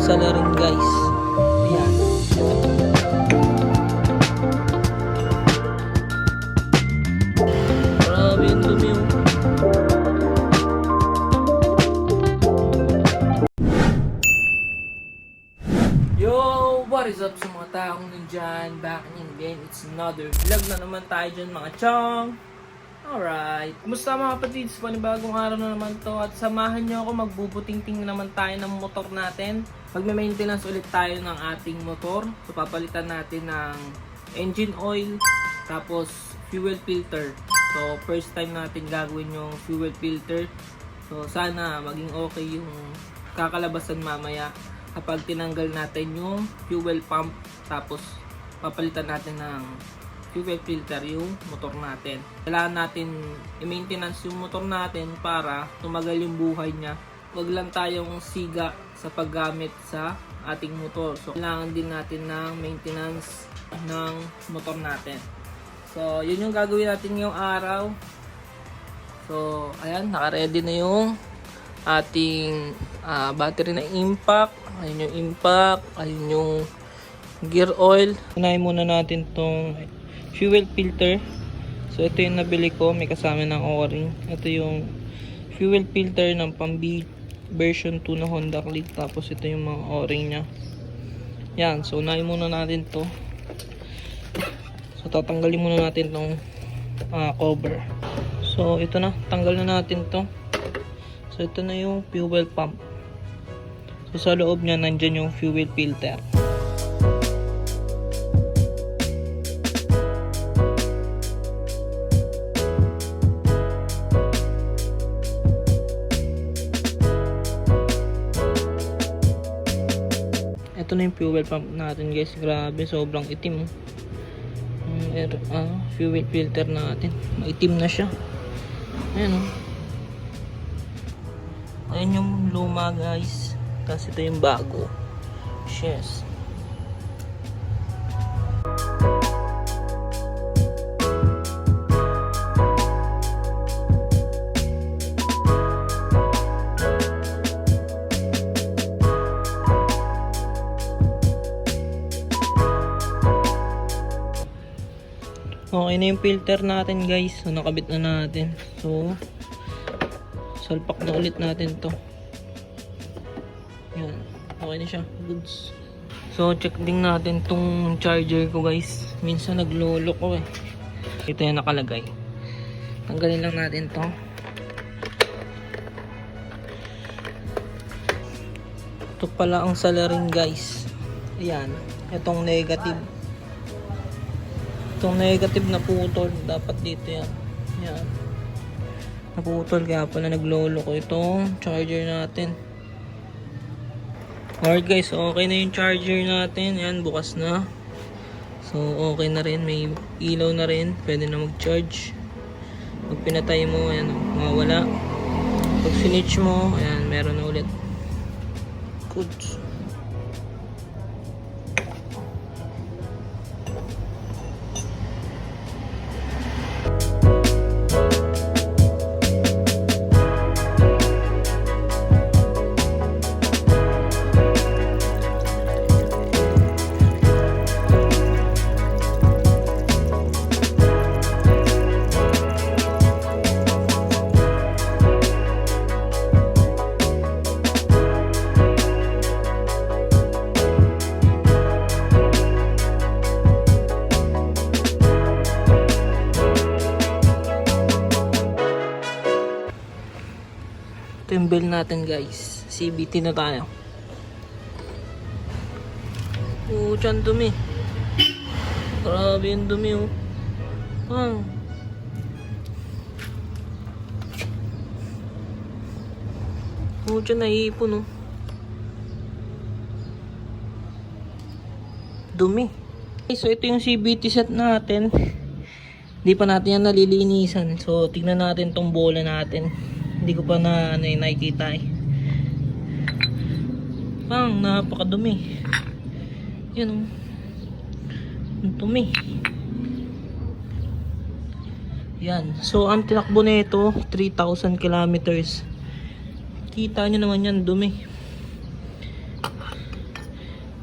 salarin guys. Ayan. Grabe yung dumi oh. Yo! What is up sa mga taong nandyan? Back in again, it's another vlog na naman tayo dyan mga chong! Alright. Kumusta mga kapatids? Panibagong araw na naman to at samahan nyo ako magbubuting-ting na naman tayo ng motor natin. Magme-maintenance ulit tayo ng ating motor. So papalitan natin ng engine oil tapos fuel filter. So first time natin gagawin yung fuel filter. So sana maging okay yung kakalabasan mamaya kapag tinanggal natin yung fuel pump tapos papalitan natin ng fuel filter yung motor natin. Kailangan natin i-maintenance yung motor natin para tumagal yung buhay niya. Huwag lang tayong siga sa paggamit sa ating motor. So, kailangan din natin ng maintenance ng motor natin. So, yun yung gagawin natin ngayong araw. So, ayan, naka-ready na yung ating ah, battery na impact. Ayun yung impact. Ayun yung gear oil. Unahin muna natin tong fuel filter. So, ito yung nabili ko. May kasama ng o-ring. Ito yung fuel filter ng pambi version 2 na Honda Click. Tapos, ito yung mga o-ring niya. Yan. So, unahin muna natin to. So, tatanggalin muna natin tong ah, cover. So, ito na. Tanggal na natin to. So, ito na yung fuel pump. So, sa loob niya, nandyan yung fuel filter. Ito na yung fuel pump natin guys. Grabe, sobrang itim. Yung air, ah, fuel filter natin. Maitim na siya. Ayan oh. Ayan yung luma guys. Tapos ito yung bago. Yes. Okay na yung filter natin guys. So nakabit na natin. So salpak na ulit natin to. Yan. Okay na siya. Goods. So check din natin tong charger ko guys. Minsan naglolo ko eh. Ito yung nakalagay. Tanggalin lang natin to. Ito pala ang salarin guys. Ayan. Itong negative. Itong negative na putol, dapat dito yan. Yan. Naputol kaya pala naglolo ko itong charger natin. Alright guys, okay na yung charger natin. Yan, bukas na. So, okay na rin. May ilaw na rin. Pwede na mag-charge. Pag pinatay mo, ayan, mawawala. Pag sinitch mo, ayan, meron na ulit. Good. Ito yung bill natin guys. CBT na tayo. Oo, dyan dumi. Grabe yung dumi oh. Ah. Oo, dyan naiipon oh. Dumi. Okay, so ito yung CBT set natin. Hindi pa natin yan nalilinisan. So, tignan natin tong bola natin. Hindi ko pa na ano, yung nakikita eh. Pang, napakadumi. Yan oh. Ang dumi. Yan. So, ang tinakbo nito 3,000 kilometers. Kita nyo naman yan, dumi.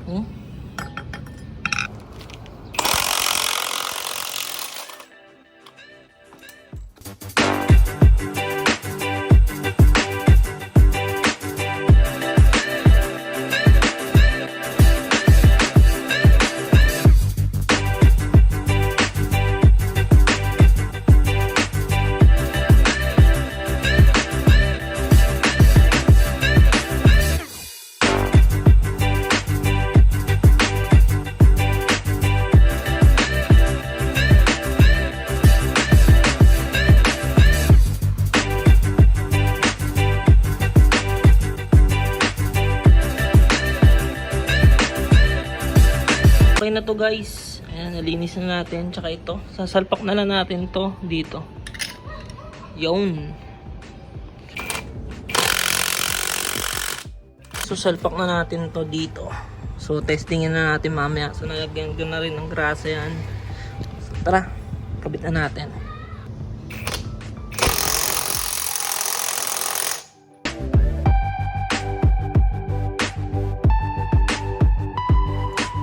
Hmm? To guys. Ayan, nalinis na natin. Tsaka ito, sasalpak na lang natin to dito. Yun. So, salpak na natin to dito. So, testingin na natin mamaya. So, nalagyan ko na rin ng grasa yan. So, tara, kabit na natin.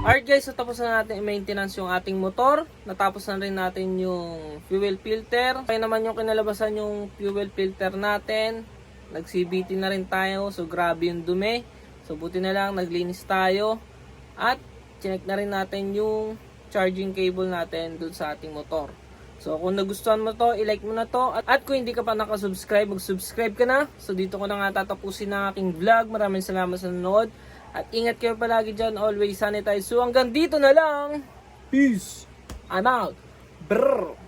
Alright guys, so tapos na natin i-maintenance yung ating motor. Natapos na rin natin yung fuel filter. Kaya naman yung kinalabasan yung fuel filter natin. Nag-CBT na rin tayo. So grabe yung dumi. So buti na lang naglinis tayo. At chinek na rin natin yung charging cable natin dun sa ating motor. So kung nagustuhan mo to, i-like mo na to. At, at kung hindi ka pa nakasubscribe, mag-subscribe ka na. So dito ko na nga tatapusin ang aking vlog. Maraming salamat sa nanonood. At ingat kayo palagi dyan. Always sanitize. So hanggang dito na lang. Peace. I'm out. Brrr.